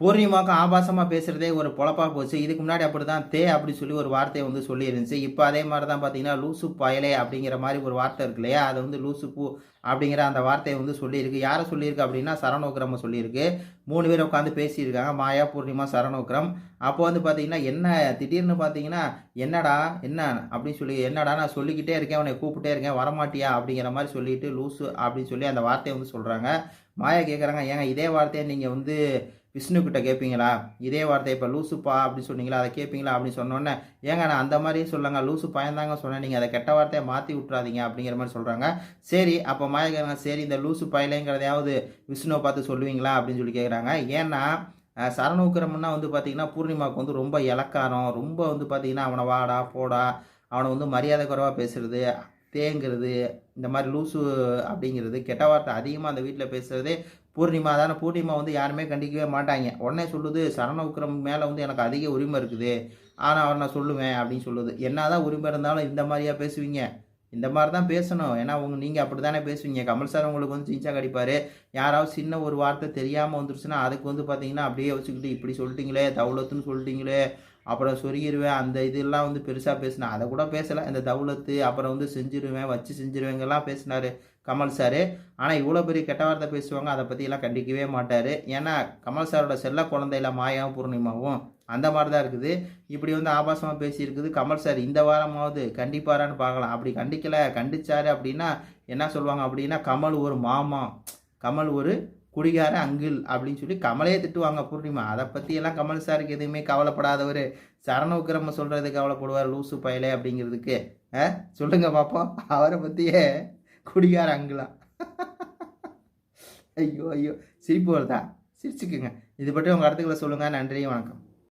பூர்ணிமாவுக்கு ஆபாசமாக பேசுகிறதே ஒரு பொழப்பா போச்சு. இதுக்கு முன்னாடி அப்படி தான் தே அப்படி சொல்லி ஒரு வார்த்தையை வந்து சொல்லியிருந்துச்சு. இப்போ அதே மாதிரி தான் பார்த்தீங்கன்னா லூசு பயலே அப்படிங்கிற மாதிரி ஒரு வார்த்தை இருக்கு இல்லையா? அதை வந்து லூசு பூ அப்படிங்கிற அந்த வார்த்தையை வந்து சொல்லியிருக்கு. யாரை சொல்லியிருக்கு அப்படின்னா சரணோக்கிரம சொல்லியிருக்கு. மூணு பேர் உட்காந்து பேசியிருக்காங்க. மாயா பூர்ணிமா சரணோக்கிரம் அப்போ வந்து பார்த்தீங்கன்னா என்ன திடீர்னு பார்த்தீங்கன்னா என்னடா என்ன அப்படின்னு சொல்லி என்னடா நான் சொல்லிக்கிட்டே இருக்கேன் உன்னை கூப்பிட்டே இருக்கேன் வரமாட்டியா அப்படிங்கிற மாதிரி சொல்லிட்டு லூசு அப்படின்னு சொல்லி அந்த வார்த்தையை வந்து சொல்கிறாங்க மாயா கேட்குறாங்க ஏங்க இதே வார்த்தையை நீங்கள் வந்து விஷ்ணு கிட்ட கேட்பீங்களா இதே வார்த்தை இப்போ லூசுப்பா அப்படின்னு சொன்னீங்களா? அதை கேட்பீங்களா அப்படின்னு சொன்னோன்னே ஏங்க நான் அந்த மாதிரி சொல்லுங்க லூசு பயந்தாங்க சொன்னேன். நீங்கள் அதை கெட்ட வார்த்தையை மாற்றி விட்றாதீங்க அப்படிங்கிற மாதிரி சொல்கிறாங்க சரி அப்போ மாயா சரி இந்த லூசு பயலைங்கிறதையாவது விஷ்ணுவை பார்த்து சொல்லுவீங்களா அப்படின்னு சொல்லி கேட்குறாங்க ஏன்னா அஹ், சரணோக்கிரமன்னா வந்து பார்த்தீங்கன்னா பூர்ணிமாவுக்கு வந்து ரொம்ப இலக்காரம். ரொம்ப வந்து பார்த்தீங்கன்னா அவனை வாடா போடா அவனை வந்து மரியாதை குறைவாக பேசுறது தேங்கிறது இந்த மாதிரி லூசு அப்படிங்கிறது கெட்ட வார்த்தை அதிகமாக அந்த வீட்டில் பேசுகிறதே பூர்ணிமா தானே. பூர்ணிமா வந்து யாருமே கண்டிக்கவே மாட்டாங்க. உடனே சொல்லுது சரண உக்கிரம் மேலே வந்து எனக்கு அதிக உரிமை இருக்குது. ஆனால் அவர் நான் சொல்லுவேன் அப்படின்னு சொல்லுது. என்னதான் உரிமை இருந்தாலும் இந்த மாதிரியா பேசுவீங்க? இந்த மாதிரி தான் பேசணும். ஏன்னா உங்க நீங்கள் அப்படி தானே பேசுவீங்க. கமல் சார் உங்களுக்கு வந்து சிஞ்சா கடிப்பார். யாராவது சின்ன ஒரு வார்த்தை தெரியாமல் வந்துருச்சுன்னா அதுக்கு வந்து பார்த்தீங்கன்னா அப்படியே வச்சுக்கிட்டு இப்படி சொல்லிட்டீங்களே தௌலத்துன்னு சொல்லிட்டீங்களே அப்புறம் சொருகிருவேன். அந்த இதெல்லாம் வந்து பெருசாக பேசினேன் அதை கூட பேசலை. இந்த தௌலத்து அப்புறம் வந்து செஞ்சிருவேன் வச்சு செஞ்சிருவேங்கெல்லாம் பேசினார் கமல் சார். ஆனால் இவ்வளோ பெரிய கெட்ட வார்த்தை பேசுவாங்க அதை பற்றியெல்லாம் கண்டிக்கவே மாட்டார். ஏன்னா கமல் சாரோட செல்ல குழந்தையில மாயாவும் பூர்ணிமாவும் அந்த மாதிரி தான் இருக்குது. இப்படி வந்து ஆபாசமாக பேசியிருக்குது. கமல் சார் இந்த வாரமாவது கண்டிப்பாரான்னு பார்க்கலாம். அப்படி கண்டிக்கலை கண்டிச்சாரு அப்படின்னா என்ன சொல்லுவாங்க அப்படின்னா கமல் ஒரு மாமா கமல் ஒரு குடிகார அங்கிள் அப்படின்னு சொல்லி கமலே திட்டுவாங்க பூர்ணிமா. அதை பற்றியெல்லாம் கமல் சாருக்கு எதுவுமே கவலைப்படாதவர். சரண உக்கிரம சொல்கிறது கவலைப்படுவார் லூசு பயலே அப்படிங்கிறதுக்கு. ஆ? சொல்லுங்க பார்ப்போம் அவரை பற்றியே குடிகார அங்கிளா? ஐயோ ஐயோ. சிரிப்பு வருதா? சிரிச்சுக்குங்க. இது பற்றி உங்கள் கருத்துக்களை சொல்லுங்கள் நன்றி வணக்கம்.